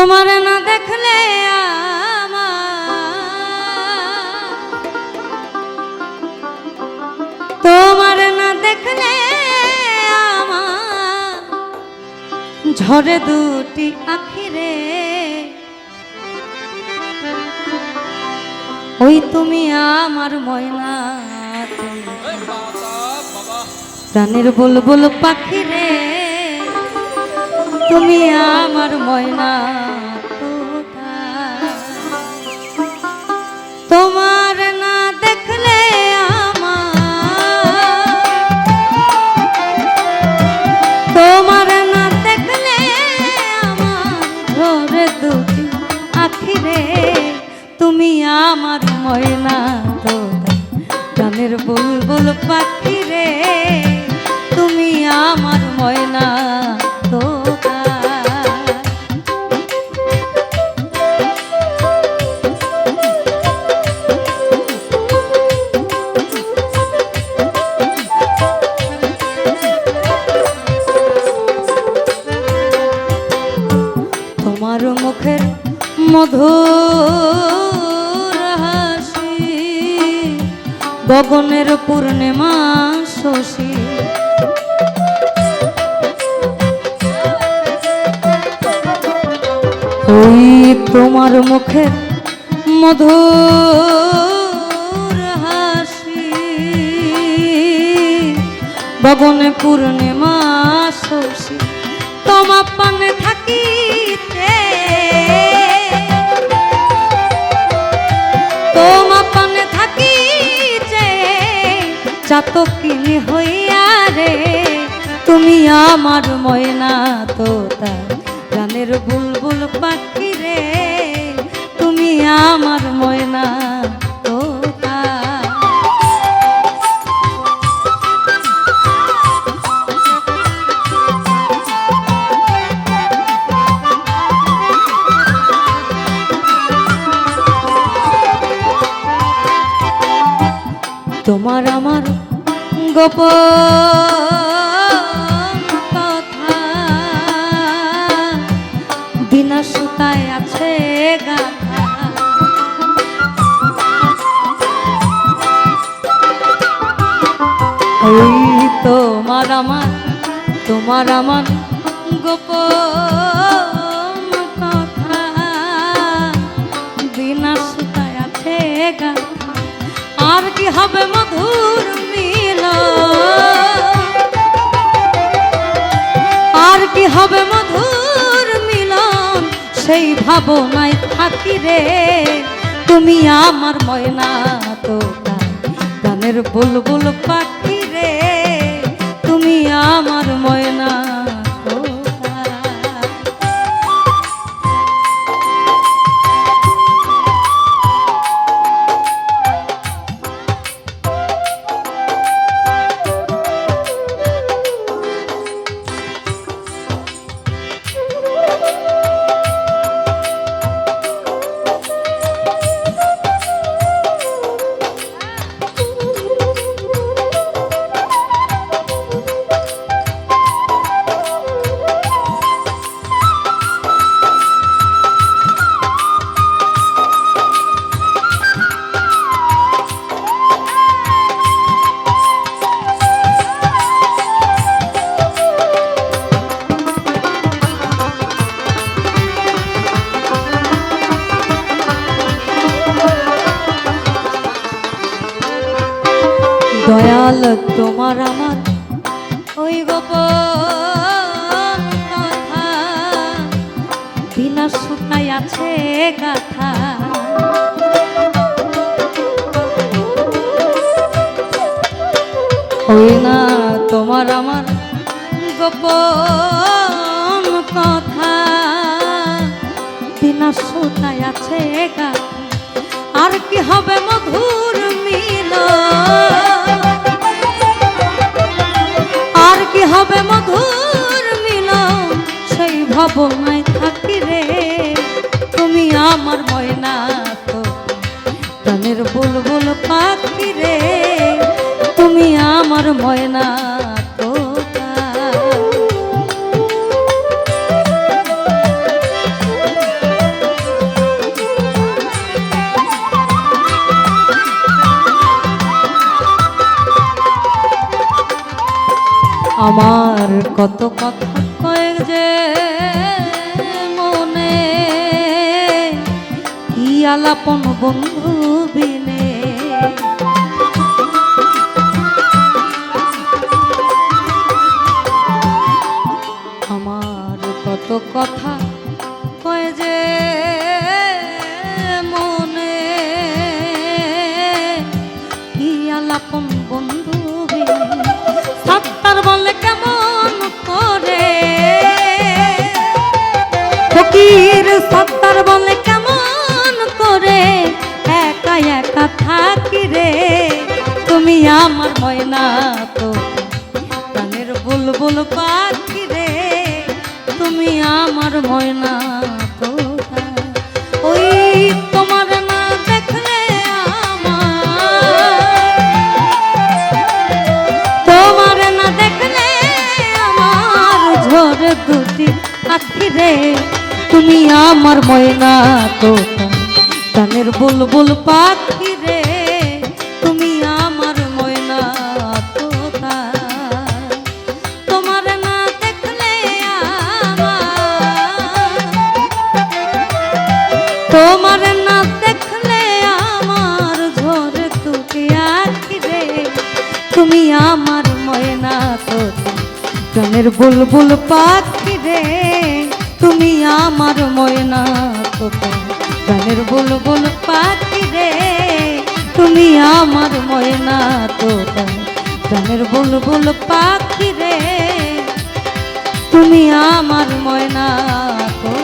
তোমার না দেখলে তোমার না দেখলে আমার। ঝরে দুটি আখিরে। ওই তুমি আমার ময়না প্রাণের বুলবুল পাখি রে তুমি আমার ময়না। গগনের পূর্ণিমা শশী। ওই তোমার মুখের মধুর হাসি। গগনে পূর্ণিমা শশী। তোমা পানে থাকিতে চাতকিনি হইয়া রে, তুমি আমার ময়না তোতা। গানের বুলবুল পাখি রে, তুমি আমার ময়না তোমার আমার কথা। বিনা সুতায় আছে তোমার আমার তোমার আমার গোপন কথা। সুতায় আছে আর কি হবে মধুর আর কি হবে মধুর মিলন? সেই ভাবনায় থাকি রে। তুমি আমার ময়না তো গানের বুলবুল পাখি রে। তুমি আমার দয়াল তোমার আমার ওই কথা। বিনা সুতায় আছে গাথা। ওই না, তোমার আমার গোপন কথা। বিনা সুতায় আছে গাথা। আর কি হবে মধুর মিল হবে মধুর মিলন, সেই ভাবনায় থাকি রে। তুমি আমার ময়না তো, প্রাণের বুলবুল পাখি রে। তুমি আমার ময়না আমার কত কথা কয়ে যে মনে। কি আলাপন বন্ধু বিনে তুমি আমার ময়না তো, প্রাণের বুলবুল পাখি রে। তুমি আমার ময়না তো, ওই তোমার না রে। তুমি আমার ময়না তো কানের বুলবুল পাখি রে। তোমার না দেখলে আমার ঝরে তুকে আখি রে তুমি আমার ময়না গানের বুলবুল পাখি রে তুমি আমার ময়না গানের বুলবুল পাখি রে তুমি আমার ময়না তোতা গানের বুলবুল পাখি রে তুমি আমার ময়না তোতা